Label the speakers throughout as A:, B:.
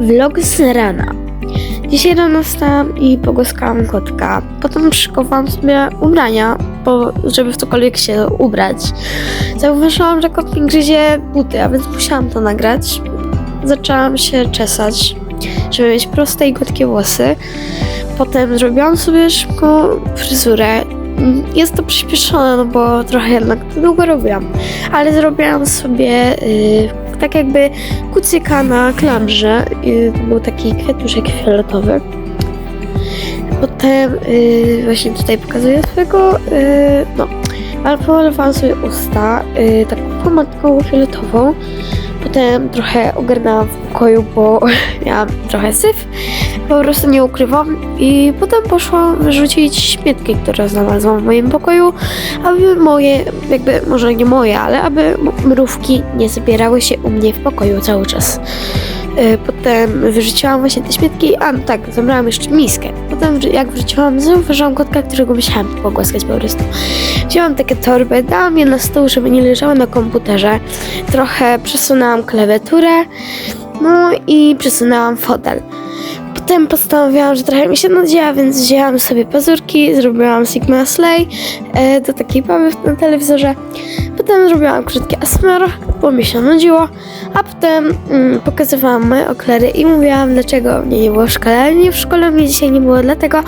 A: Vlog z rana. Dzisiaj rano wstałam i pogłaskałam kotka. Potem szykowałam sobie ubrania, bo żeby w cokolwiek się ubrać. Zauważyłam, że kot mi gryzie buty, a więc musiałam to nagrać. Zaczęłam się czesać, żeby mieć proste i gładkie włosy. Potem zrobiłam sobie szybko fryzurę. Jest to przyspieszone, no bo trochę jednak długo robiłam. Ale zrobiłam sobie y, tak jakby kucyka na klamrze. Był taki kwiatuszek fioletowy. Potem y, właśnie tutaj pokazuję swojego, y, no, pomalowałam sobie usta y, taką pomadką fioletową. Potem trochę ogarnęłam w pokoju, bo miałam trochę syf. Po prostu nie ukrywam. I potem poszłam wyrzucić śmietki, które znalazłam w moim pokoju, aby moje, jakby może nie moje, ale aby mrówki nie zbierały się u mnie w pokoju cały czas. Y, Potem wyrzuciłam właśnie te śmietki, a no tak, zabrałam jeszcze miskę. Potem jak wróciłam, zauważyłam kotka, którego musiałam pogłaskać po prostu. Wzięłam takie torby, dałam je na stół, żeby nie leżały na komputerze. Trochę przesunęłam klawiaturę, no i przesunęłam fotel. Potem postanowiłam, że trochę mi się nudziła, więc wzięłam sobie pazurki, zrobiłam Sigma Slay e, do takiej bawy na telewizorze. Potem zrobiłam krótki ASMR, bo mi się nudziło, a potem mm, pokazywałam moje okulary i mówiłam, dlaczego mnie nie było w szkole. Nie w szkole mnie dzisiaj nie było dlatego,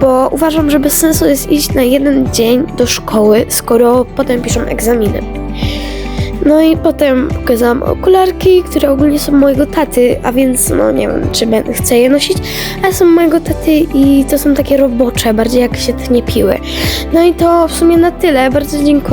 A: bo uważam, że bez sensu jest iść na jeden dzień do szkoły, skoro potem piszą egzaminy. No i potem pokazałam okularki, które ogólnie są mojego taty, a więc no nie wiem, czy będę chcę je nosić, ale są mojego taty i to są takie robocze, bardziej jak się tnie piły. No i to w sumie na tyle, bardzo dziękuję.